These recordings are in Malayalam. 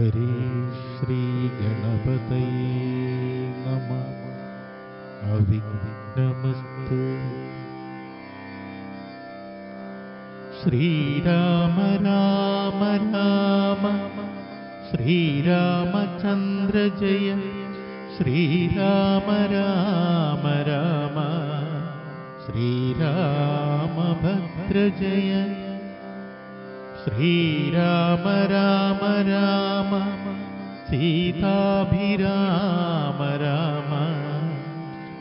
हरे श्रीगणपतये श्रीगणपते नमस्ते श्रीराम राम राम। श्रीरामचन्द्र जय। श्रीराम राम राम। श्रीरामभद्र जय। श्रीराम राम राम सीताभिराम राम।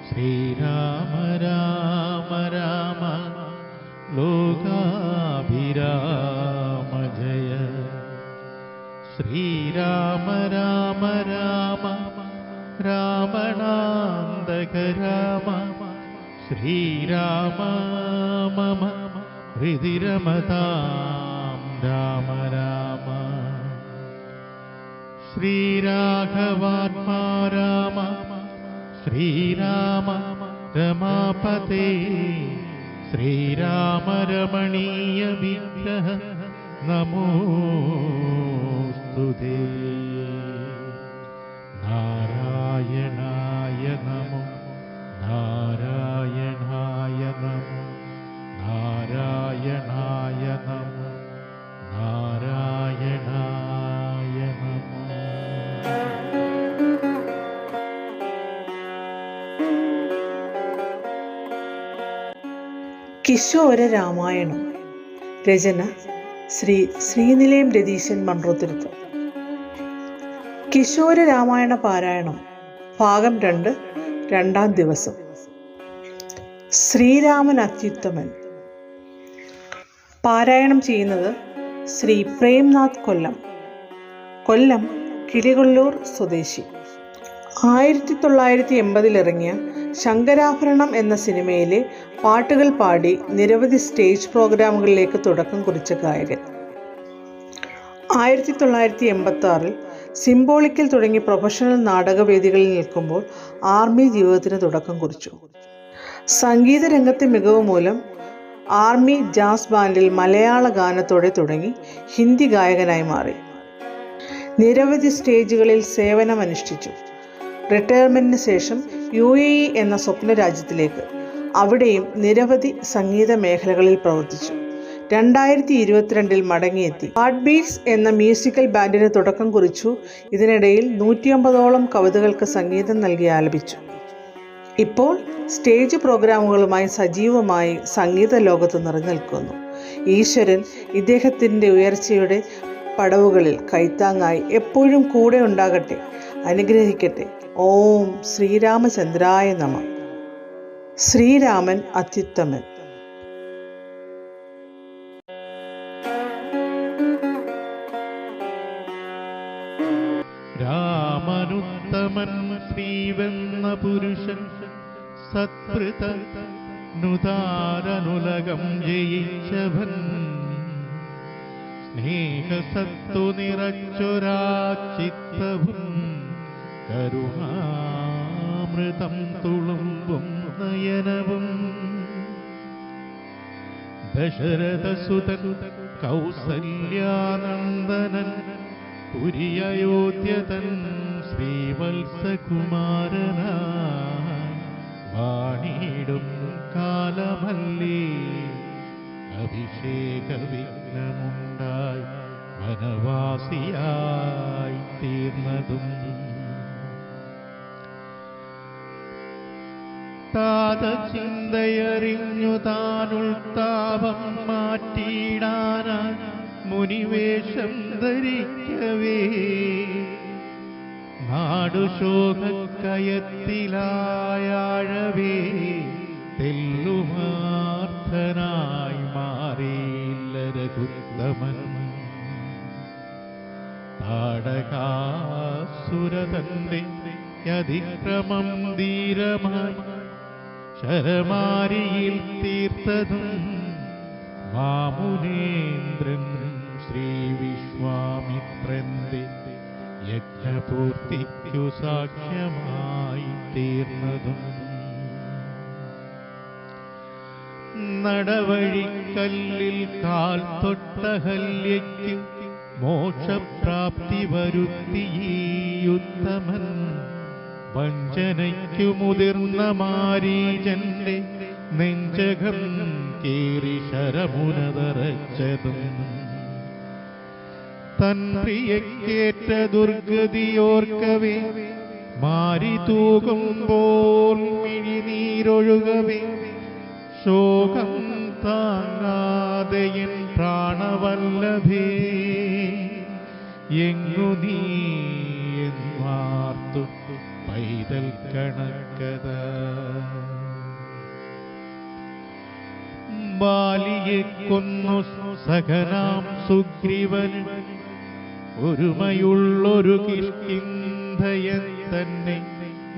श्रीराम राम राम लोकाभिराम जय। श्रीराम राम राम रामणान्दक राम। श्रीराम मम हृदि रमता രാമ രാമ. ശ്രീരാഘവാത്മാ രാമ. ശ്രീരാമ രമാപതേ. ശ്രീരാമ രമണീയ വിഗ്രഹ. നമോസ്തുതേ കിശോര രാമായണം. രചന ശ്രീ ശ്രീനിലയം രതീശൻ മൺറോത്തിരുത്ത്. കിശോര രാമായണ പാരായണം ഭാഗം രണ്ട് രണ്ടാം ദിവസം. ശ്രീരാമൻ അത്യുത്തമൻ. പാരായണം ചെയ്യുന്നത് ശ്രീ പ്രേംനാഥ് കൊല്ലം. കൊല്ലം കിളികൊള്ളൂർ സ്വദേശി. ആയിരത്തി തൊള്ളായിരത്തി എൺപതിൽ ഇറങ്ങിയ ശങ്കരാഭരണം എന്ന സിനിമയിലെ പാട്ടുകൾ പാടി നിരവധി സ്റ്റേജ് പ്രോഗ്രാമുകളിലേക്ക് തുടക്കം കുറിച്ച ഗായകൻ. ആയിരത്തി തൊള്ളായിരത്തി എൺപത്തി ആറിൽ സിംബോളിക്കൽ തുടങ്ങി പ്രൊഫഷണൽ നാടകവേദികളിൽ നിൽക്കുമ്പോൾ ആർമി ജീവിതത്തിന് തുടക്കം കുറിച്ചു. സംഗീത രംഗത്തെ മികവ് മൂലം ആർമി ജാസ് ബാൻഡിൽ മലയാള ഗാനത്തോടെ തുടങ്ങി ഹിന്ദി ഗായകനായി മാറി. നിരവധി സ്റ്റേജുകളിൽ സേവനമനുഷ്ഠിച്ചു. റിട്ടയർമെന്റിന് ശേഷം യു എ ഇ എന്ന സ്വപ്ന രാജ്യത്തിലേക്ക്. അവിടെയും നിരവധി സംഗീത മേഖലകളിൽ പ്രവർത്തിച്ചു. രണ്ടായിരത്തി ഇരുപത്തിരണ്ടിൽ മടങ്ങിയെത്തി. ഹാർട്ട് ബീറ്റ്സ് എന്ന മ്യൂസിക്കൽ ബാൻഡിന് തുടക്കം കുറിച്ചു. ഇതിനിടയിൽ നൂറ്റിയമ്പതോളം കവിതകൾക്ക് സംഗീതം നൽകി ആലപിച്ചു. ഇപ്പോൾ സ്റ്റേജ് പ്രോഗ്രാമുകളുമായി സജീവമായി സംഗീത ലോകത്ത് നിറഞ്ഞു ഈശ്വരൻ ഇദ്ദേഹത്തിന്റെ ഉയർച്ചയുടെ പടവുകളിൽ കൈത്താങ്ങായി എപ്പോഴും കൂടെ ഉണ്ടാകട്ടെ. അനുഗ്രഹിക്കട്ടെ. ഓം ശ്രീരാമചന്ദ്രായ നമ. ശ്രീരാമൻ അത്യുത്തമൻ. രാമനുത്തമൻ ശ്രീവെന്ന പുരുഷൻ സത്കൃത നുതാരനുലകം ജയിച്ചവൻ. സ്നേഹസത്തു നിറച്ചൊരാചിത്തവും കരുണാമൃതം തുളുമ്പും നയനവും. ദശരഥസുതൻ കൗസല്യാനന്ദനൻ പുരിയോധ്യതൻ ശ്രീവത്സകുമാരനാ വാണിയിടും കാലമല്ലേ? അഭിഷേക വിഘ്നമുണ്ടായി വനവാസിയായി തീർന്നതും താതചിന്തയറിഞ്ഞു താനുൾത്താപം മാറ്റിയിടാനാ മുനിവേഷം ധരിക്കവേ. നാടുശോകക്കയത്തിലായാഴവേ തെല്ലുമാർത്ഥനായി മാറിയില്ല രഘുത്തമൻ. താടകാസുരതന്റെ അതിക്രമം ധീരമായി ശരമാരിയിൽ തീർത്തതും മാമുനേന്ദ്രൻ ശ്രീ വിശ്വാമിത്രന്റെ യജ്ഞപൂർത്തിക്കു സാക്ഷ്യമായി തീർന്നതും. നടവഴിക്കല്ലിൽ കാൽ തൊട്ട ഹല്യയ്ക്ക് മോക്ഷപ്രാപ്തി വരുത്തിയുത്തമൻ വഞ്ചനയ്ക്കു മുതിർന്ന മാരീചന്റെ നെഞ്ചകം കീറി ശരമുനതറച്ചതും. തൻ പ്രിയക്കേറ്റ ദുർഗതിയോർക്കവേ മാരി തൂകുമ്പോൾ മിഴിനീരൊഴുകവേ ശോകം താങ്ങാതെയൻ പ്രാണവല്ലഭേ എങ്ങു നീ പൈതൽ കണക്കത. ബാലിയെ കൊന്നു സഖനാം സുഗ്രീവൻ. ഒരുമയുള്ളൊരു കിഷ്കിന്ധയൻ തന്നെ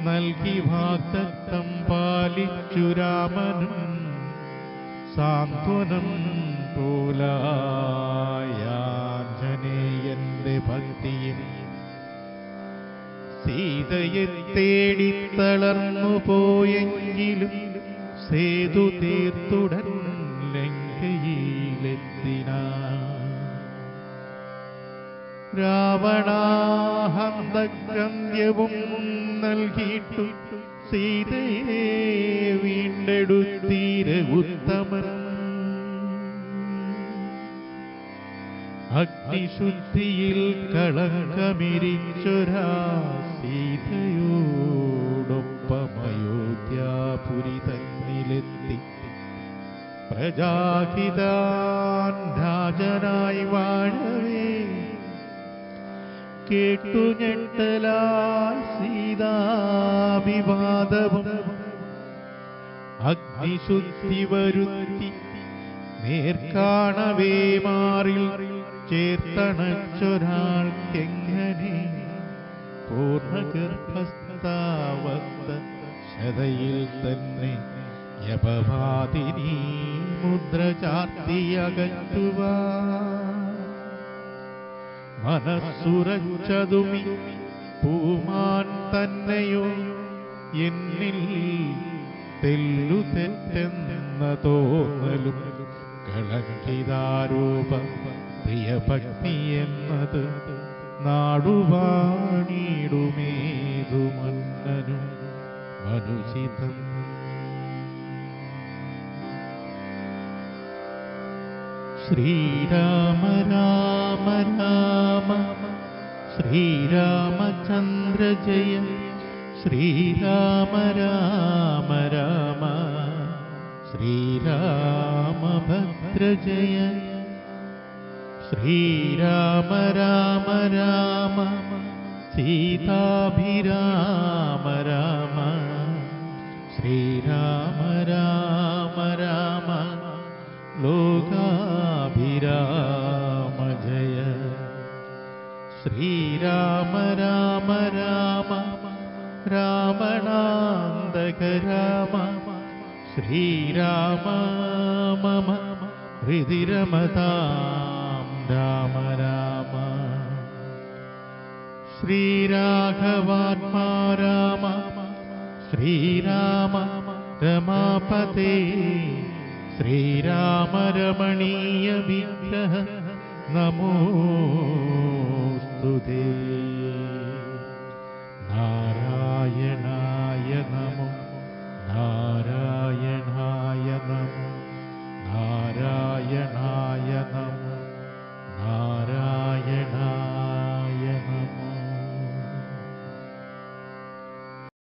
നൽകി വാഗ്ദത്തം പാലിച്ചു രാമനും. സാന്ത്വനം പോലായാഞ്ജനേയന്റെ ഭക്തിയിൽ സീതയെ തേടി തളർന്നു പോയെങ്കിലും സേതു തീർത്തുടൻ ലങ്കയിലെത്തിന. രാവണാഹന്തഗ്രന്ഥ്യവും നൽകിയിട്ടു സീതയെ വീണ്ടെടുത്തീര ഉത്തമൻ അഗ്നിശുദ്ധിയിൽ കളങ്കമിരിച്ചൊരാ സീതയോടൊപ്പമയോധ്യാപുരി തന്നിലെത്തി. പ്രജാഹിതാൻ രാജനായി വാഴവേ. കേട്ടു ഞെട്ടലാ സീതാവിവാദവും അഗ്നിശുദ്ധി വരുത്തി നേർക്കാണവേ മാറിൽ ചേർത്തണച്ചൊരാൾക്കെങ്ങനെ? പൂർണഗർഭസ്ഥാവസ്ഥ ശതയിൽ തന്നെ യപവാദിനി മുദ്ര ചാർത്തിയകറ്റുവാ മനസ്സുറച്ചതുമി പൂമാൻ തന്നെയോ? എന്നിൽ തെല്ലു തെറ്റെന്ന തോന്നലും കളങ്കിതാരൂപ പ്രിയഭക്തി നാടുവാണിടുമേതുമന്നനും നാടുവാണിടുമേതു മന്നനും മനുചിതം. ശ്രീരാമ രാമ രാമ ശ്രീരാമചന്ദ്ര ജയ ശ്രീരാമ രാമ രാമ ശ്രീരാമഭദ്ര श्रीराम राम राम सीताभिराम राम। श्रीराम राम राम लोकाभिराम जय। श्रीराम राम राम रामणान्दक राम। श्रीराम हृदि रमता राम राम। श्रीराघवात्मा राम। श्रीराम रमापते। श्रीराम रमणीय वित्रमो ते।